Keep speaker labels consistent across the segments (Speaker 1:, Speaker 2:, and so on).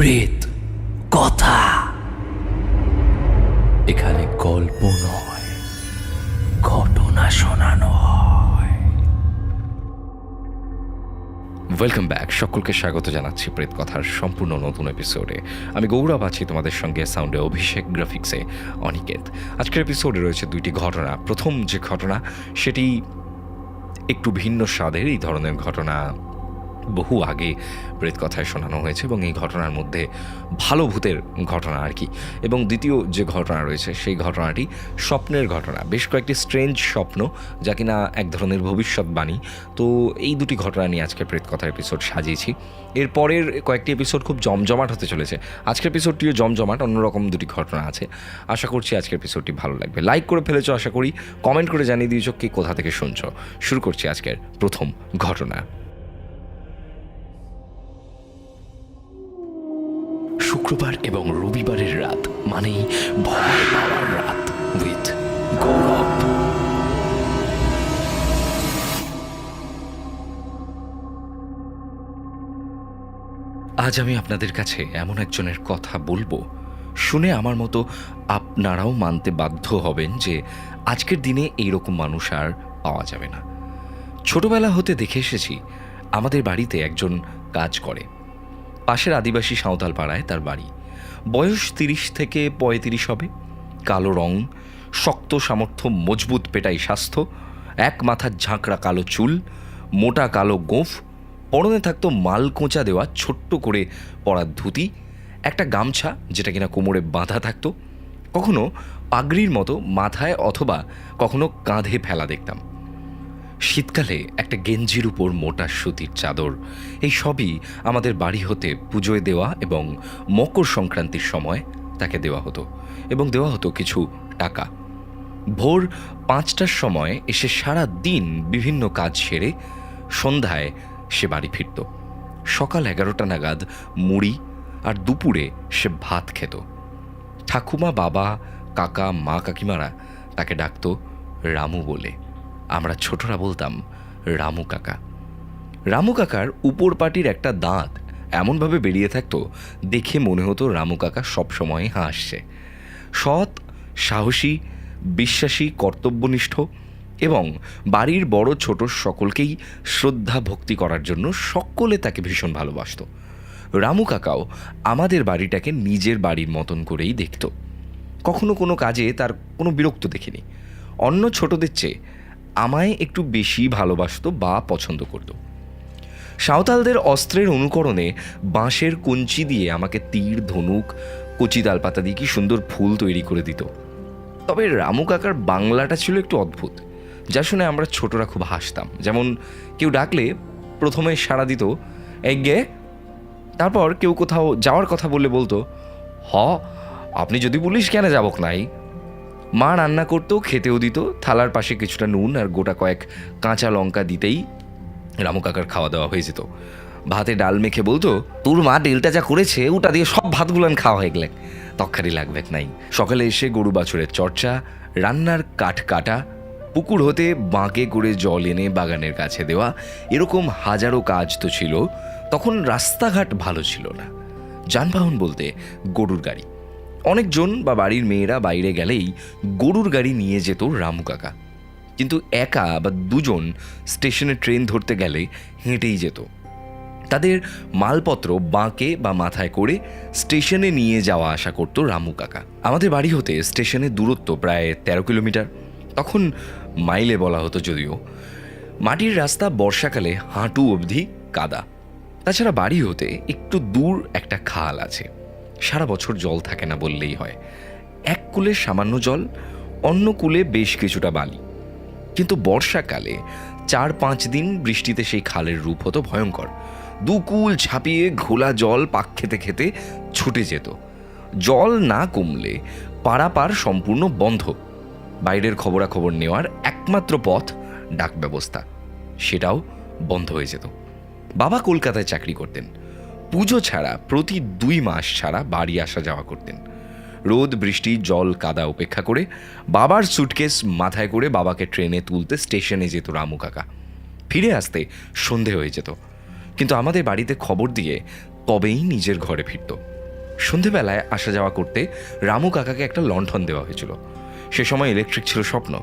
Speaker 1: প্রেত কথা। এখানে গল্প নয়, ঘটনা শোনানো ওয়েলকাম ব্যাক সকলকে স্বাগত জানাচ্ছি প্রেত কথার সম্পূর্ণ নতুন এপিসোডে আমি গৌরব আছি তোমাদের সঙ্গে সাউন্ডে অভিষেক গ্রাফিক্সে অনিকেত। আজকের এপিসোডে রয়েছে দুইটি ঘটনা। প্রথম যে ঘটনা, সেটি একটু ভিন্ন স্বাদের, এই ধরনের ঘটনা বহু আগে প্রেত কথায় শোনানো হয়েছে এবং এই ঘটনার মধ্যে ভালো ভূতের ঘটনা আর কি। এবং দ্বিতীয় যে ঘটনা রয়েছে, সেই ঘটনাটি স্বপ্নের ঘটনা। বেশ কয়েকটি স্ট্রেঞ্জ স্বপ্ন যা কিনা এক ধরনের ভবিষ্যৎবাণী। তো এই দুটি ঘটনা নিয়ে আজকে প্রেত কথার এপিসোড সাজিয়েছি। এরপরের কয়েকটি এপিসোড খুব জমজমাট হতে চলেছে। আজকের এপিসোডটিও জমজমাট, অন্যরকম দুটি ঘটনা আছে। আশা করছি আজকের এপিসোডটি ভালো লাগবে। লাইক করে ফেলেছো আশা করি। কমেন্ট করে জানিয়ে দিয়েছ কে কোথা থেকে শুনছো। শুরু করছি আজকের প্রথম ঘটনা। শুক্রবার এবং রবিবারের রাত, মানেই ভয় পাওয়ার রাত উইথ গৌরব। আজ আমি আপনাদের কাছে এমন একজনের কথা বলব, শুনে আমার মতো আপনারাও মানতে বাধ্য হবেন যে আজকের দিনে এইরকম মানুষ আর পাওয়া যাবে না। ছোটবেলা হতে দেখে এসেছি, আমাদের বাড়িতে একজন কাজ করে। পাশের আদিবাসী সাঁওতাল পাড়ায় তার বাড়ি। বয়স তিরিশ থেকে পঁয়ত্রিশ হবে। কালো রং, শক্ত সামর্থ্য, মজবুত পেটাই স্বাস্থ্য, এক মাথার ঝাঁকড়া কালো চুল, মোটা কালো গোঁফ, পরনে থাকতো মাল কোঁচা দেওয়া ছোট্ট করে পরার ধুতি, একটা গামছা যেটা কিনা কোমরে বাঁধা থাকতো। কখনো পাগড়ির মতো মাথায় অথবা কখনো কাঁধে ফেলা দেখতাম। শীতকালে একটা গেঞ্জির উপর মোটা সুতির চাদর। এই সবই আমাদের বাড়ি হতে পুজোয় দেওয়া এবং মকর সংক্রান্তির সময় তাকে দেওয়া হতো এবং দেওয়া হতো কিছু টাকা। ভোর পাঁচটার সময় এসে সারা দিন বিভিন্ন কাজ সেরে সন্ধ্যায় সে বাড়ি ফিরত। সকাল এগারোটা নাগাদ মুড়ি আর দুপুরে সে ভাত খেত। ঠাকুমা, বাবা, কাকা, মা, কাকিমারা তাকে ডাকতো রামু বলে। আমরা ছোটরা বলতাম, রামু কাকা। রামু কাকার উপর পাটির একটা দাঁত এমনভাবে বেরিয়ে থাকতো, দেখে মনে হতো রামু কাকা সবসময় হাসছে। সৎ, সাহসী, বিশ্বাসী, কর্তব্যনিষ্ঠ এবং বাড়ির বড় ছোট সকলকেই শ্রদ্ধা ভক্তি করার জন্য সকলে তাকে ভীষণ ভালোবাসত। রামু কাকাও আমাদের বাড়িটাকে নিজের বাড়ির মতন করেই দেখত। কখনো কোনো কাজে তার কোনো বিরক্ত দেখিনি। অন্য ছোটদের চেয়ে আমায় একটু বেশি ভালোবাসত বা পছন্দ করতো। সাঁওতালদের অস্ত্রের অনুকরণে বাঁশের কঞ্চি দিয়ে আমাকে তীর, ধনুক, কচি তালপাতা দিয়ে কি সুন্দর ফুল তৈরি করে দিত। তবে রামু কাকার বাংলাটা ছিল একটু অদ্ভুত, যা শুনে আমরা ছোটরা খুব হাসতাম। যেমন কেউ ডাকলে প্রথমে সাড়া দিত, এগে, তারপর কেউ কোথাও যাওয়ার কথা বললে বলতো, হ, আপনি যদি বলিস কেন যাবক নাই? মা রান্না করতেও খেতেও দিত, থালার পাশে কিছুটা নুন আর গোটা কয়েক কাঁচা লঙ্কা দিতেই রামু কাকার খাওয়া দাওয়া হয়ে যেত। ভাতে ডাল মেখে বলতো, তোর মা ডেলটা যা করেছে, ওটা দিয়ে সব ভাতগুলান খাওয়া হয়ে গেলে। তক্ষারি লাগবে নাই। সকালে এসে গরু বাছুরের চর্চা, রান্নার কাঠ কাটা, পুকুর হতে বাঁকে করে জল এনে বাগানের কাছে দেওয়া, এরকম হাজারো কাজ তো ছিল, তখন রাস্তাঘাট ভালো ছিল না। যানবাহন বলতে গরুর গাড়ি। অনেকজন বা বাড়ির মেয়েরা বাইরে গেলেই গরুর গাড়ি নিয়ে যেত রামু কাকা। কিন্তু একা বা দুজন স্টেশনে ট্রেন ধরতে গেলে হেঁটেই যেত। তাদের মালপত্র বাঁকে বা মাথায় করে স্টেশনে নিয়ে যাওয়া আসা করতো রামু কাকা। আমাদের বাড়ি হতে স্টেশনের দূরত্ব প্রায় তেরো কিলোমিটার। তখন মাইলে বলা হতো যদিও। মাটির রাস্তা বর্ষাকালে হাঁটু অবধি কাদা। তাছাড়া বাড়ি হতে একটু দূর একটা খাল আছে। সারা বছর জল থাকে না বললেই হয়। এক কূলে সামান্য জল, অন্য কূলে বেশ কিছুটা বালি। কিন্তু বর্ষাকালে চার পাঁচ দিন বৃষ্টিতে সেই খালের রূপ হতো ভয়ঙ্কর। দুকুল ঝাঁপিয়ে ঘোলা জল পাক খেতে খেতে ছুটে যেত। জল না কমলে পারাপার সম্পূর্ণ বন্ধ। বাইরের খবরাখবর নেওয়ার একমাত্র পথ ডাক ব্যবস্থা, সেটাও বন্ধ হয়ে যেত। বাবা কলকাতায় চাকরি করতেন। পুজো ছাড়া প্রতি দুই মাস ছাড়া বাড়ি আসা যাওয়া করতেন। রোদ, বৃষ্টি, জল, কাদা উপেক্ষা করে বাবার সুটকেস মাথায় করে বাবাকে ট্রেনে তুলতে স্টেশনে যেত রামু কাকা। ফিরে আসতে সন্ধে হয়ে যেত। কিন্তু আমাদের বাড়িতে খবর দিয়ে তবেই নিজের ঘরে ফিরত। সন্ধেবেলায় আসা যাওয়া করতে রামু কাকাকে একটা লণ্ঠন দেওয়া হয়েছিল। সে সময় ইলেকট্রিক ছিল স্বপ্ন।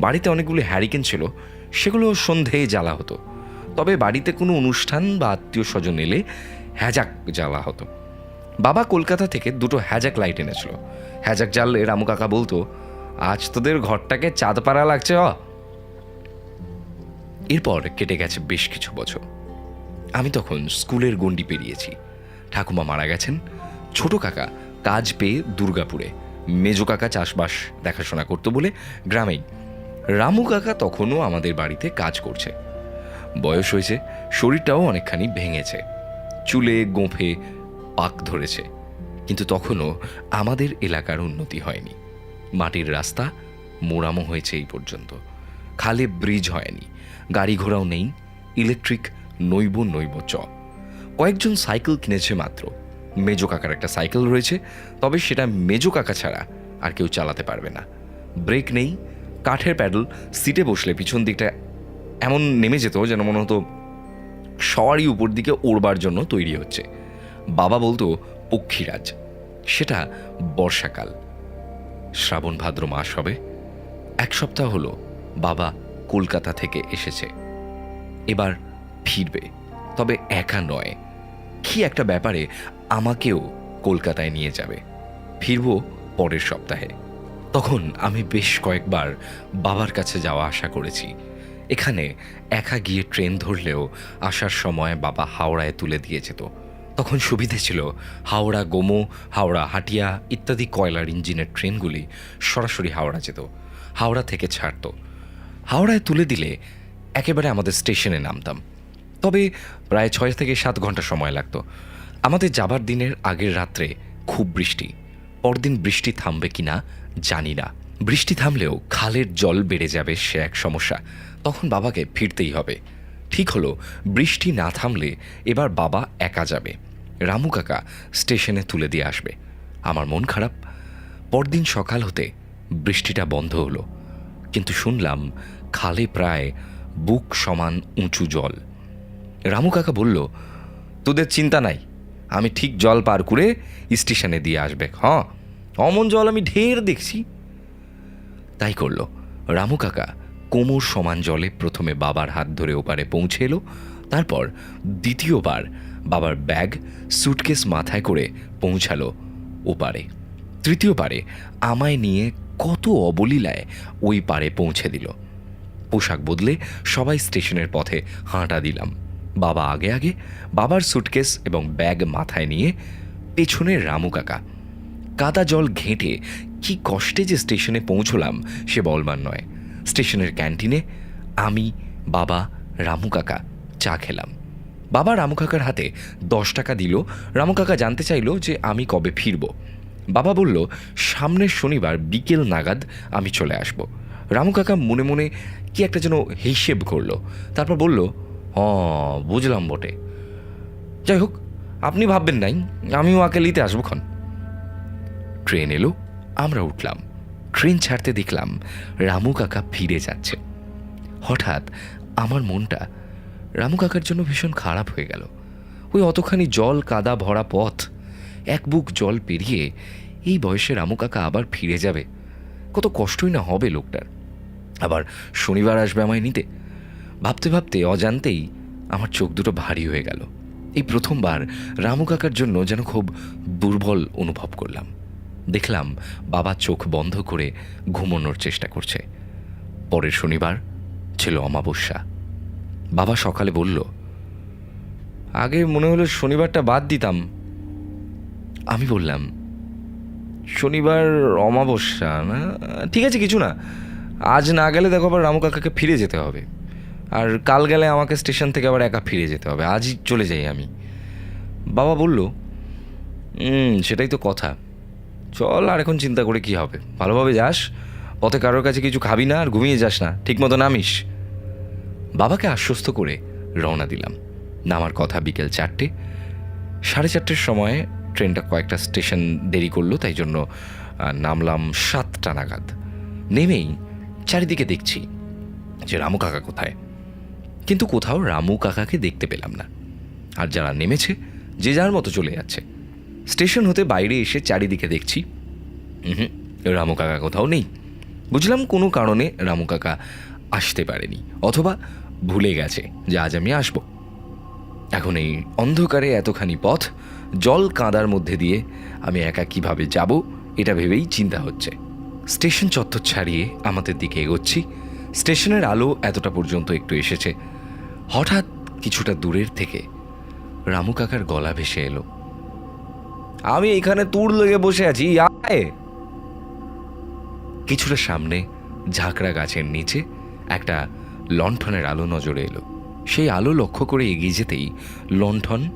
Speaker 1: বাড়িতে অনেকগুলো হ্যারিকেন ছিল, সেগুলো সন্ধেয় জ্বালা হতো। তবে বাড়িতে কোনো অনুষ্ঠান বা আত্মীয় স্বজন এলে হ্যাজাক জ্বালা হতো। বাবা কলকাতা থেকে দুটো হ্যাজাক লাইট এনেছিল। হ্যাজাক জ্বাললে রামু কাকা বলতো, আজ তোদের ঘরটাকে চাঁদ পাড়া লাগছে অ এরপর কেটে গেছে বেশ কিছু বছর। আমি তখন স্কুলের গণ্ডি পেরিয়েছি। ঠাকুমা মারা গেছেন। ছোট কাকা কাজ পেয়ে দুর্গাপুরে। মেজো কাকা চাষবাস, দেখাশোনা করতো বলে গ্রামেই। রামু কাকা তখনও আমাদের বাড়িতে কাজ করছে। বয়স হয়েছে, শরীরটাও অনেকখানি ভেঙেছে। চুলে গোঁফে পাক ধরেছে, কিন্তু তখনও আমাদের এলাকার উন্নতি হয়নি। মাটির রাস্তা মোড়ামো হয়েছে এই পর্যন্ত। খালে ব্রিজ হয়নি, গাড়ি ঘোড়াও নেই, ইলেকট্রিক নৈব নৈব চ কয়েকজন সাইকেল কিনেছে মাত্র। মেজো কাকার একটা সাইকেল রয়েছে, তবে সেটা মেজো কাকা ছাড়া আর কেউ চালাতে পারবে না। ব্রেক নেই, কাঠের প্যাডেল, সিটে বসলে পিছন দিকটা এমন নেমে যেত যেন মনে হতো সবারই উপর দিকে ওড়বার জন্য তৈরি হচ্ছে। বাবা বলতো, পক্ষীরাজ, সেটা বর্ষাকাল। শ্রাবণ ভাদ্র মাস হবে। এক সপ্তাহ হলো বাবা কলকাতা থেকে এসেছে। এবার ফিরবে। তবে একা নয়। কি একটা ব্যাপারে আমাকেও কলকাতায় নিয়ে যাবে। ফিরবো পরের সপ্তাহে। তখন আমি বেশ কয়েকবার বাবার কাছে যাওয়া আশা করেছি। এখানে একা গিয়ে ট্রেন ধরলেও আসার সময় বাবা হাওড়ায় তুলে দিয়ে যেত। তখন সুবিধে ছিল হাওড়া গোমো, হাওড়া হাটিয়া ইত্যাদি কয়লার ইঞ্জিনের ট্রেনগুলি সরাসরি হাওড়া যেত, হাওড়া থেকে ছাড়তো। হাওড়ায় তুলে দিলে একেবারে আমাদের স্টেশনে নামতাম। তবে প্রায় ছয় থেকে সাত ঘণ্টা সময় লাগতো। আমাদের যাবার দিনের আগের রাত্রে খুব বৃষ্টি। পরদিন বৃষ্টি থামবে কিনা জানি না। বৃষ্টি থামলেও খালের জল বেড়ে যাবে সে এক সমস্যা। তখন বাবাকে ফিরতেই হবে। ঠিক হলো, বৃষ্টি না থামলে এবার বাবা একা যাবে। রামু কাকা স্টেশনে তুলে দিয়ে আসবে। আমার মন খারাপ। পরদিন সকাল হতে বৃষ্টিটা বন্ধ হলো। কিন্তু শুনলাম খালে প্রায় বুক সমান উঁচু জল। রামু কাকা বলল, তোদের চিন্তা নাই। আমি ঠিক জল পার করে স্টেশনে দিয়ে আসবে হ্যাঁ? অমন জল আমি ঢের দেখছি। তাই করল। রামু কাকা কোমর সমান জলে প্রথমে বাবার হাত ধরে ওপারে পৌঁছে এলো, তারপর দ্বিতীয়বার বাবার ব্যাগ, সুটকেস মাথায় করে পৌঁছালো ওপারে। তৃতীয়বারে আমায় নিয়ে কত অবলীলায় ওই পারে পৌঁছে দিল। পোশাক বদলে সবাই স্টেশনের পথে হাঁটা দিলাম। বাবা আগে আগে বাবার সুটকেস এবং ব্যাগ মাথায় নিয়ে পেছনে রামু কাকা। কাদা জল ঘেঁটে কি কষ্টে যে স্টেশনে পৌঁছলাম সে বলবার নয়। স্টেশনের ক্যান্টিনে আমি, বাবা, রামু কাকা চা খেলাম। বাবা রামু কাকার হাতে দশ টাকা দিল। রামু কাকা জানতে চাইলো যে আমি কবে ফিরব। বাবা বলল, সামনের শনিবার বিকেল নাগাদ আমি চলে আসব। রামু কাকা মনে মনে কি একটা যেন হিসেব করল। তারপর বলল, হ, বুঝলাম বটে। যাই হোক, আপনি ভাববেন নাই, আমিও আকে লিতে আসব ক্ষণ ট্রেন এলো, আমরা উঠলাম। ট্রেন ছাড়তে দেখলাম রামু কাকা ফিরে যাচ্ছে। হঠাৎ আমার মনটা রামু কাকার জন্য ভীষণ খারাপ হয়ে গেল। ওই অতখানি জল কাদা ভরা পথ, এক বুক জল পেরিয়ে এই বয়সে রামু কাকা আবার ফিরে যাবে। কত কষ্টই না হবে লোকটার। আবার শনিবার আসবে আমায় নিতে। ভাবতে ভাবতে অজান্তেই আমার চোখ দুটো ভারী হয়ে গেল। এই প্রথমবার রামু কাকার জন্য যেন খুব দুর্বল অনুভব করলাম। দেখলাম বাবা চোখ বন্ধ করে ঘুমানোর চেষ্টা করছে। পরের শনিবার ছিল অমাবস্যা। বাবা সকালে বলল আগে মনে হলো শনিবারটা বাদ দিতাম। আমি বললাম শনিবার অমাবস্যা না? ঠিক আছে কিছু না। আজ না গেলে দেখো আবার রামু কাকাকে ফিরে যেতে হবে। আর কাল গেলে আমাকে স্টেশন থেকে আবার একা ফিরে যেতে হবে। আজই চলে যাই আমি। বাবা বলল "হুম, সেটাই তো কথা। চল আর এখন চিন্তা করে কি হবে? ভালোভাবে যাস, পথে কারোর কাছে কিছু খাবি না আর ঘুমিয়ে যাস না ঠিক মতো নামিস। বাবাকে আশ্বস্ত করে রওনা দিলাম। নামার কথা বিকেল চারটে। সাড়ে চারটের সময় ট্রেনটা কয়েকটা স্টেশন দেরি করল, তাই জন্য নামলাম সাতটা নাগাদ। নেমেই চারিদিকে দেখছি যে রামু কাকা কোথায়। কিন্তু কোথাও রামু কাকাকে দেখতে পেলাম না। আর যারা নেমেছে, যে যার মতো চলে যাচ্ছে। স্টেশন হতে বাইরে এসে চারিদিকে দেখছি। হুম রামু কাকা কোথাও নেই। বুঝলাম কোনো কারণে রামু কাকা আসতে পারেনি, অথবা ভুলে গেছে যে আজ আমি আসব। এখন এই অন্ধকারে এতখানি পথ, জল কাঁদার মধ্যে দিয়ে আমি একা কীভাবে যাব, এটা ভেবেই চিন্তা হচ্ছে। স্টেশন চত্বর ছাড়িয়ে আমাদের দিকে এগোচ্ছি। স্টেশনের আলো এতটা পর্যন্ত একটু এসেছে। হঠাৎ কিছুটা দূরের থেকে রামু কাকার গলা ভেসে এলো। আমি এখানে তুর লেগে বসে আছি, আয়। কিছুটা সামনে ঝাঁকড়া গাছের নিচে একটা লণ্ঠনের আলো নজরে এলো। সেই আলো লক্ষ্য করে এগিয়ে যেতেই লণ্ঠন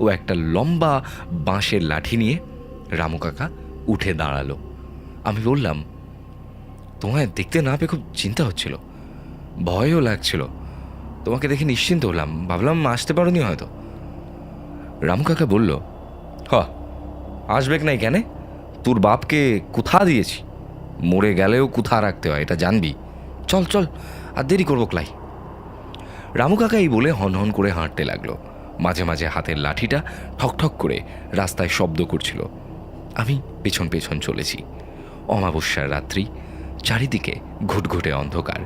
Speaker 1: ও একটা লম্বা বাঁশের লাঠি নিয়ে রামু কাকা উঠে দাঁড়াল। আমি বললাম, তোমায় দেখতে না পেয়ে খুব চিন্তা হচ্ছিল। ভয়ও লাগছিল। তোমাকে দেখে নিশ্চিন্ত হলাম। ভাবলাম আসতে পারোনি হয়তো। রামু কাকা বলল, হ আসবেক নাই কেন? তোর বাপকে কোথা দিয়েছি। মরে গেলেও কোথা রাখতে হয়, এটা জানবি। চল চল, আর দেরি করব ক্লাই। রামু কাকা এই বলে হন হন করে হাঁটতে লাগল। মাঝে মাঝে হাতের লাঠিটা ঠকঠক করে রাস্তায় শব্দ করছিল। আমি পেছন পেছন চলেছি। অমাবস্যার রাত্রি, চারিদিকে ঘুটঘুটে অন্ধকার।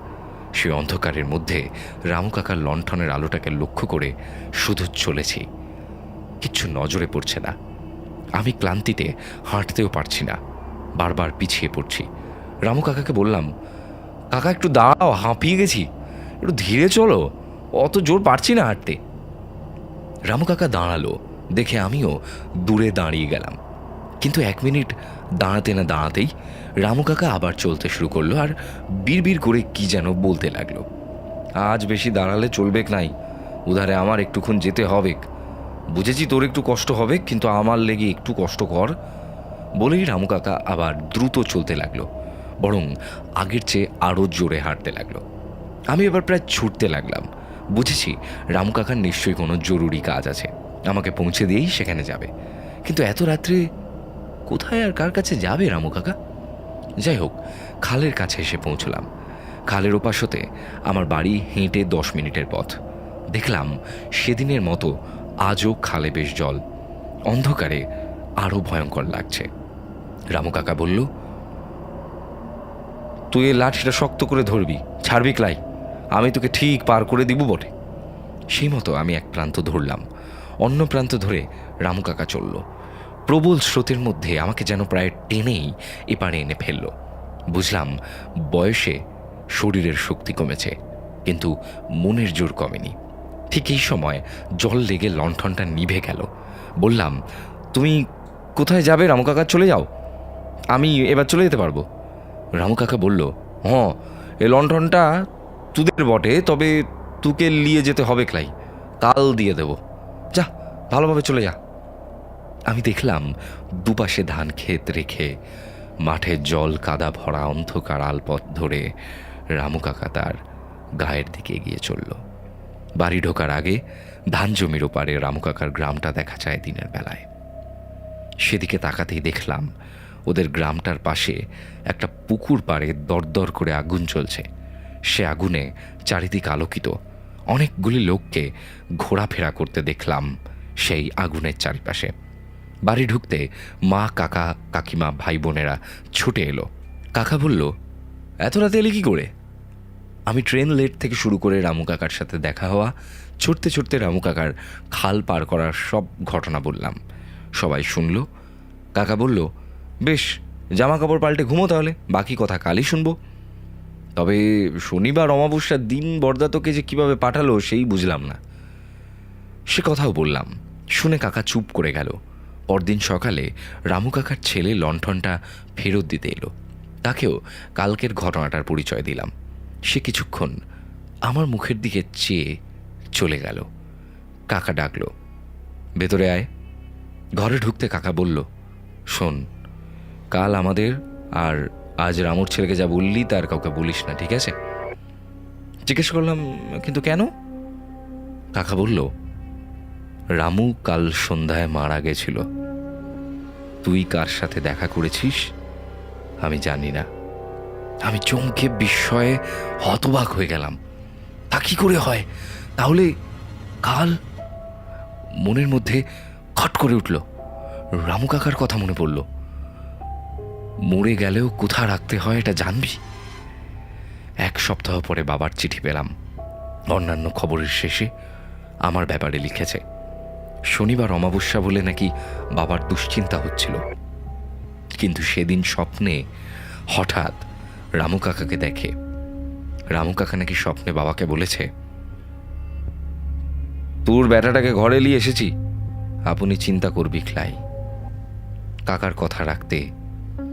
Speaker 1: সে অন্ধকারের মধ্যে রামু কাকার লণ্ঠনের আলোটাকে লক্ষ্য করে শুধু চলেছি। কিচ্ছু নজরে পড়ছে না। আমি ক্লান্তিতে হাঁটতেও পারছি না। বারবার পিছিয়ে পড়ছি। রামু কাকাকে বললাম, কাকা একটু দাঁড়াও, হাঁপিয়ে গেছি। একটু ধীরে চলো, অত জোর পারছি না হাঁটতে। রামু কাকা দাঁড়াল, দেখে আমিও দূরে দাঁড়িয়ে গেলাম। কিন্তু এক মিনিট দাঁড়াতে না দাঁড়াতেই রামু কাকা আবার চলতে শুরু করল আর বিড়বিড় করে কি যেন বলতে লাগল। আজ বেশি দাঁড়ালে চলবেক নাই। উধারে আমার একটুক্ষণ যেতে হবে বুঝেছি তোর একটু কষ্ট হবে, কিন্তু আমার লেগে একটু কষ্ট কর। বলেই রামু কাকা আবার দ্রুত চলতে লাগল, বরং আগের চেয়ে আরও জোরে হাঁটতে লাগল। আমি এবার প্রায় ছুটতে লাগলাম। বুঝেছি রামু কাকার নিশ্চয়ই কোনো জরুরি কাজ আছে। আমাকে পৌঁছে দিয়েই সেখানে যাবে। কিন্তু এত রাত্রে কোথায় আর কার কাছে যাবে রামু কাকা? যাই হোক, খালের কাছে এসে পৌঁছলাম। খালের ওপাশ হতে আমার বাড়ি হেঁটে দশ মিনিটের পথ। দেখলাম সেদিনের মতো আজও খালে বেশ জল। অন্ধকারে আরও ভয়ঙ্কর লাগছে। রামু কাকা বলল, তুই এই লাঠিটা শক্ত করে ধরবি, ছাড়বি ক্লাই। আমি তোকে ঠিক পার করে দিব বটে। সেই মতো আমি এক প্রান্ত ধরলাম। অন্য প্রান্ত ধরে রামু কাকা চলল। প্রবল স্রোতের মধ্যে আমাকে যেন প্রায় টেনেই এপারে এনে ফেলল। বুঝলাম বয়সে শরীরের শক্তি কমেছে, কিন্তু মনের জোর কমেনি। ঠিক এই সময় জল লেগে লণ্ঠনটা নিভে গেল। বললাম, তুমি কোথায় যাবে রামু কাকা? চলে যাও। আমি এবার চলে যেতে পারব। রামু কাকা বলল হ্যাঁ এ লণ্ঠনটা তুদের বটে, তবে তুকে নিয়ে যেতে হবে ক্লাই। কাল দিয়ে দেব। যা, ভালোভাবে চলে যা। আমি দেখলাম দুপাশে ধান ক্ষেত রেখে মাঠে জল কাদা ভরা অন্ধকার আলপথ ধরে রামু কাকা তার গায়ের দিকে এগিয়ে চলল। বাড়ি ঢোকার আগে ধান জমির ওপারে রামু কাকার গ্রামটা দেখা যায় দিনের বেলায়। সেদিকে তাকাতেই দেখলাম ওদের গ্রামটার পাশে একটা পুকুর পাড়ে দরদর করে আগুন চলছে। সে আগুনে চারিদিক আলোকিত। অনেকগুলি লোককে ঘোরাফেরা করতে দেখলাম সেই আগুনের চারিপাশে। বাড়ি ঢুকতে মা, কাকা, কাকিমা ভাই বোনেরা ছুটে এলো। কাকা বলল, এত রাতে এলি কি করে? আমি ট্রেন লেট থেকে শুরু করে রামু কাকার সাথে দেখা হওয়া, ছুটতে ছুটতে রামু কাকার খাল পার করার সব ঘটনা বললাম। সবাই শুনল। কাকা বলল, বেশ জামা কাপড় পাল্টে ঘুমো তাহলে, বাকি কথা কালই শুনব। তবে শনিবার অমাবস্যার দিন বর্দা তোকে যে কীভাবে পাঠালো সেই বুঝলাম না। সে কথাও বললাম। শুনে কাকা চুপ করে গেল। পরদিন সকালে রামু কাকার ছেলে লণ্ঠনটা ফেরত দিতে এলো। তাকেও কালকের ঘটনাটার পরিচয় দিলাম। সে কিছুক্ষণ আমার মুখের দিকে চেয়ে চলে গেল। কাকা ডাকলো, ভেতরে আয়। ঘরে ঢুকতে কাকা বলল, শোন, কাল আমাদের আর আজ রামুর ছেলেকে যা বললি তার কাউকে বলিস না, ঠিক আছে? জিজ্ঞেস করলাম, কিন্তু কেন? কাকা বলল, রামু কাল সন্ধ্যায় মারা গেছিল। তুই কার সাথে দেখা করেছিস আমি জানি না। আমি চমকে বিস্ময়ে হতবাক হয়ে গেলাম। তা কি করে হয়? তাহলে কাল মনের মধ্যে খট করে উঠল। রামু কাকার কথা মনে পড়ল। মরে গেলেও কোথা রাখতে হয় এটা জানবি? এক সপ্তাহ পরে বাবার চিঠি পেলাম। অন্যান্য খবরের শেষে আমার ব্যাপারে লিখেছে, শনিবার অমাবস্যা বলে নাকি বাবার দুশ্চিন্তা হচ্ছিল। কিন্তু সেদিন স্বপ্নে হঠাৎ রামু কাকাকে দেখে। রামু কাকা নাকি স্বপ্নে বাবাকে বলেছে, তোর ব্যাটাটাকে ঘরে নিয়ে এসেছি। আপনি চিন্তা করবি, ক্লাই। কাকার কথা রাখতে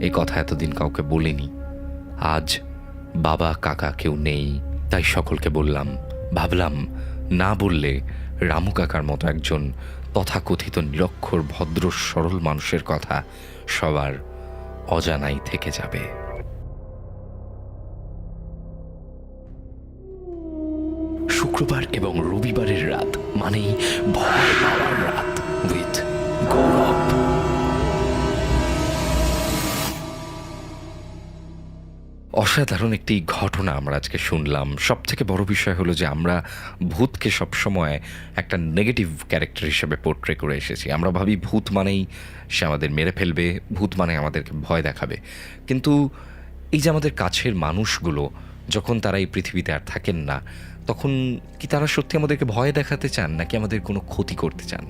Speaker 1: এই কথা এতদিন কাউকে বলিনি। আজ বাবা, কাকা কেউ নেই, তাই সকলকে বললাম, ভাবলাম না বললে রামু কাকার মতো একজন তথাকথিত নিরক্ষর, ভদ্র, সরল মানুষের কথা সবার অজানাই থেকে যাবে। শুক্রবার এবং রবিবারের রাত মানেই ভয় পাওয়ার রাত উইথ গৌরব। অসাধারণ একটি ঘটনা আমরা আজকে শুনলাম। সব থেকে বড় বিষয় হলো যে আমরা ভূতকে সবসময় একটা নেগেটিভ ক্যারেক্টার হিসেবে পোর্ট্রে করে এসেছি। আমরা ভাবি ভূত মানেই সে আমাদের মেরে ফেলবে, ভূত মানে আমাদেরকে ভয় দেখাবে। কিন্তু এই যে আমাদের কাছের মানুষগুলো, যখন তারা এই পৃথিবীতে আর থাকেন না তখন কি তারা সত্যি আমাদেরকে ভয় দেখাতে চান, নাকি আমাদের কোনো ক্ষতি করতে চান?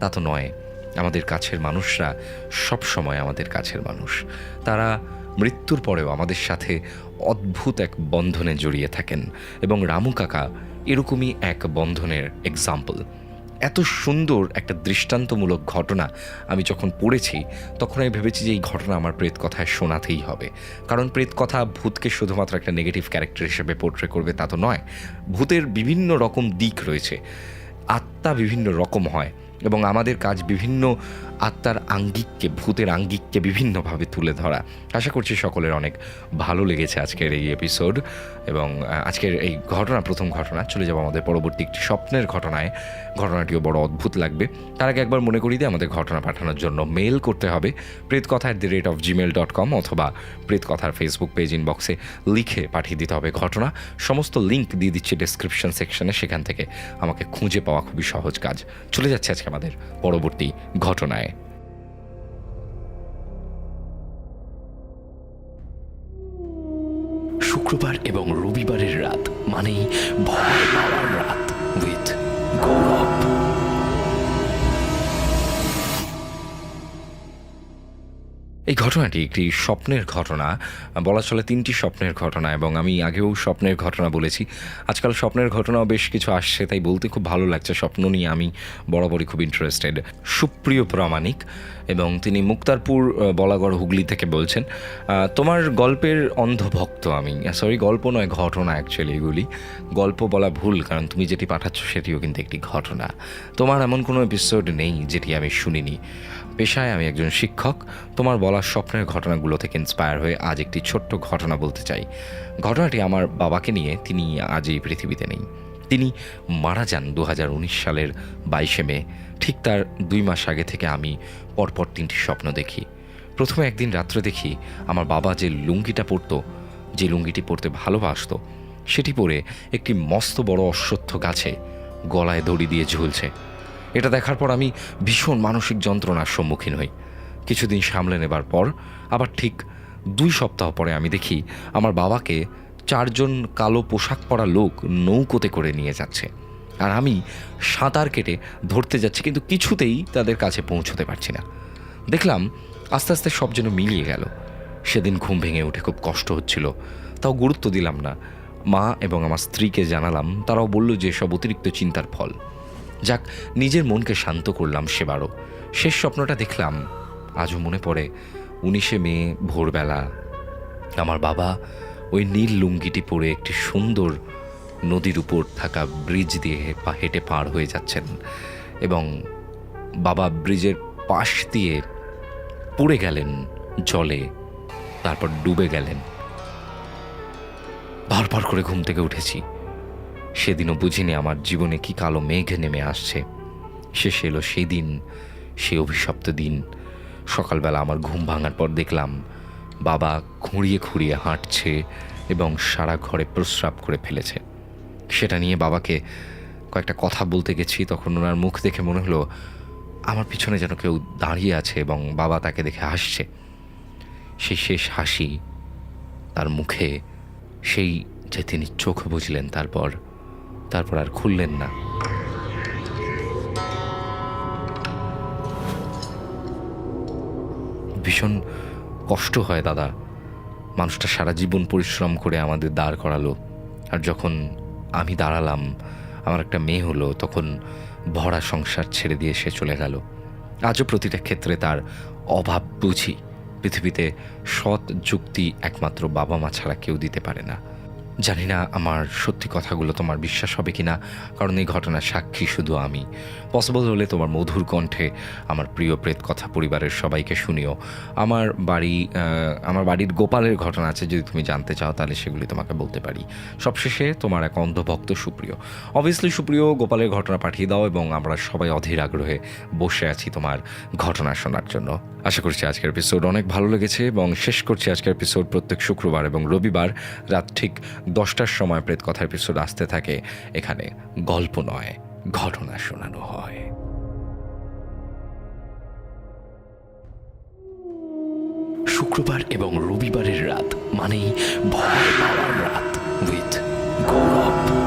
Speaker 1: তা তো নয়। আমাদের কাছের মানুষরা সব সময় আমাদের কাছের মানুষ। তারা মৃত্যুর পরেও আমাদের সাথে অদ্ভুত এক বন্ধনে জড়িয়ে থাকেন এবং রামু কাকা এরকমই এক বন্ধনের এক্সাম্পল এত সুন্দর একটা দৃষ্টান্তমূলক ঘটনা আমি যখন পড়েছি, তখন আমি ভেবেছি যে এই ঘটনা আমার প্রেত কথায় শোনাতেই হবে। কারণ প্রেত কথা ভূতকে শুধুমাত্র একটা নেগেটিভ ক্যারেক্টার হিসেবে পোর্ট্রে করবে তা তো নয়, ভূতের বিভিন্ন রকম দিক রয়েছে। আত্মা বিভিন্ন রকম হয় এবং আমাদের কাজ বিভিন্ন আত্মার আঙ্গিককে, ভূতের আঙ্গিককে বিভিন্নভাবে তুলে ধরা। আশা করছি সকলের অনেক ভালো লেগেছে আজকের এই এপিসোড এবং আজকের এই ঘটনা, প্রথম ঘটনা। চলে যাব আমাদের পরবর্তী একটি স্বপ্নের ঘটনায়। ঘটনাটিও বড় অদ্ভুত লাগবে। তার আগে একবার মনে করি দিয়ে আমাদের ঘটনা পাঠানোর জন্য মেল করতে হবে Pretkatha at the rate of Gmail dot com অথবা প্রেতকথার ফেসবুক পেজ ইনবক্সে লিখে পাঠিয়ে দিতে হবে ঘটনা। সমস্ত লিঙ্ক দিয়ে দিচ্ছি ডেসক্রিপশন সেকশনে সেখান থেকে আমাকে খুঁজে পাওয়া খুবই সহজ কাজ। চলে যাচ্ছে আজকে আমাদের পরবর্তী ঘটনায়। শুক্রবার এবং রবিবারের রাত মানেই ভয় পাওয়ার রাত উইথ গৌরব। এই ঘটনাটি একটি স্বপ্নের ঘটনা। বলা চলে তিনটি স্বপ্নের ঘটনা এবং আমি আগেও স্বপ্নের ঘটনা বলেছি। আজকাল স্বপ্নের ঘটনাও বেশ কিছু আসছে, তাই বলতে খুব ভালো লাগছে স্বপ্ন নিয়ে আমি বরাবরই খুব ইন্টারেস্টেড সুপ্রিয় প্রামাণিক এবং তিনি মুক্তারপুর বলাগড়, হুগলি থেকে বলছেন তোমার গল্পের অন্ধভক্ত আমি। সরি গল্প নয়, ঘটনা অ্যাকচুয়ালি এগুলি। গল্প বলা ভুল, কারণ তুমি যেটি পাঠাচ্ছ সেটিও কিন্তু একটি ঘটনা। তোমার এমন কোনো এপিসোড নেই যেটি আমি শুনিনি। পেশায় আমি একজন শিক্ষক, তোমার বলা স্বপ্নের ঘটনাগুলো থেকে ইন্সপায়ার হয়ে আজ একটি ছোট্ট ঘটনা বলতে চাই। ঘটনাটি আমার বাবাকে নিয়ে তিনি আজ এই পৃথিবীতে নেই। তিনি মারা যান দু হাজার উনিশ সালের বাইশে মে। ঠিক তার দুই মাস আগে থেকে আমি পরপর তিনটি স্বপ্ন দেখি। প্রথমে একদিন রাত্রে দেখি আমার বাবা যে লুঙ্গিটা পরতো, যে লুঙ্গিটি পরতে ভালোবাসতো, সেটি পরে একটি মস্ত বড় অশ্বত্থ গাছে গলায় দড়ি দিয়ে ঝুলছে। এটা দেখার পর আমি ভীষণ মানসিক যন্ত্রণার সম্মুখীন হই। কিছুদিন সামলে নেবার পর, আবার ঠিক দুই সপ্তাহ পরে আমি দেখি আমার বাবাকে চারজন কালো পোশাক পরা লোক নৌকোতে করে নিয়ে যাচ্ছে। আর আমি সাঁতার কেটে ধরতে যাচ্ছি, কিন্তু কিছুতেই তাদের কাছে পৌঁছতে পারছি না। দেখলাম আস্তে আস্তে সব যেন মিলিয়ে গেল। সেদিন ঘুম ভেঙে উঠে খুব কষ্ট হচ্ছিল, তাও গুরুত্ব দিলাম না। মা এবং আমার স্ত্রীকে জানালাম, তারাও বলল যে সব অতিরিক্ত চিন্তার ফল। যাক, নিজের মনকে শান্ত করলাম সেবারও। শেষ স্বপ্নটা দেখলাম আজও মনে পড়ে উনিশে মে ভোরবেলা। আমার বাবা ওই নীল লুঙ্গিটি পরে একটি সুন্দর নদীর উপর থাকা ব্রিজ দিয়ে পা, হেঁটে পার হয়ে যাচ্ছেন এবং বাবা ব্রিজের পাশ দিয়ে পড়ে গেলেন জলে, তারপর ডুবে গেলেন। বারবার করে ঘুম থেকে উঠেছি। সেদিনও বুঝিনি আমার জীবনে কি কালো মেঘ নেমে আসছে। শেষে এলো সেদিন সে অভিশপ্ত দিন। সকালবেলা আমার ঘুম ভাঙার পর দেখলাম বাবা খুঁড়িয়ে খুঁড়িয়ে হাঁটছে এবং সারা ঘরে প্রস্রাব করে ফেলেছে। সেটা নিয়ে বাবাকে কয়েকটা কথা বলতে গেছি, তখন ওনার মুখ দেখে মনে হলো, আমার পিছনে যেন কেউ দাঁড়িয়ে আছে এবং বাবা তাকে দেখে হাসছে। সেই শেষ হাসি তার মুখে, সেই যে তিনি চোখ বুঝলেন, তারপর তারপর আর খুললেন না। ভীষণ কষ্ট হয় দাদা। মানুষটা সারা জীবন পরিশ্রম করে আমাদের দাঁড় করালো। আর যখন আমি দাঁড়ালাম, আমার একটা মেয়ে হলো, তখন ভরা সংসার ছেড়ে দিয়ে সে চলে গেল। আজও প্রতিটা ক্ষেত্রে তার অভাব বুঝি। পৃথিবীতে সৎ যুক্তি একমাত্র বাবা মা ছাড়া কেউ দিতে পারে না। জানি না আমার সত্যি কথাগুলো তোমার বিশ্বাস হবে কিনা, কারণ এই ঘটনার সাক্ষী শুধু আমি। পসিবল হলে তোমার মধুর কণ্ঠে আমার প্রিয় প্রেত কথা পরিবারের সবাইকে শুনিও। আমার বাড়ি আমার বাড়ির গোপালের ঘটনা আছে, যদি তুমি জানতে চাও, তাহলে সেগুলি তোমাকে বলতে পারি। সবশেষে তোমার এক অন্ধভক্ত সুপ্রিয়। অবভিয়াসলি সুপ্রিয়, গোপালের ঘটনা পাঠিয়ে দাও এবং আমরা সবাই অধীর আগ্রহে বসে আছি তোমার ঘটনা শোনার জন্য। আশা করছি আজকের এপিসোড অনেক ভালো লেগেছে এবং শেষ করছি আজকের এপিসোড প্রত্যেক শুক্রবার এবং রবিবার রাত ঠিক দশটার সময় প্রেত কথার এপিসোড আসতে থাকে। এখানে গল্প নয়, ঘটনা শোনানো হয়। শুক্রবার এবং রবিবারের রাত মানেই ভয় পাওয়ার রাত উইথ গৌরব।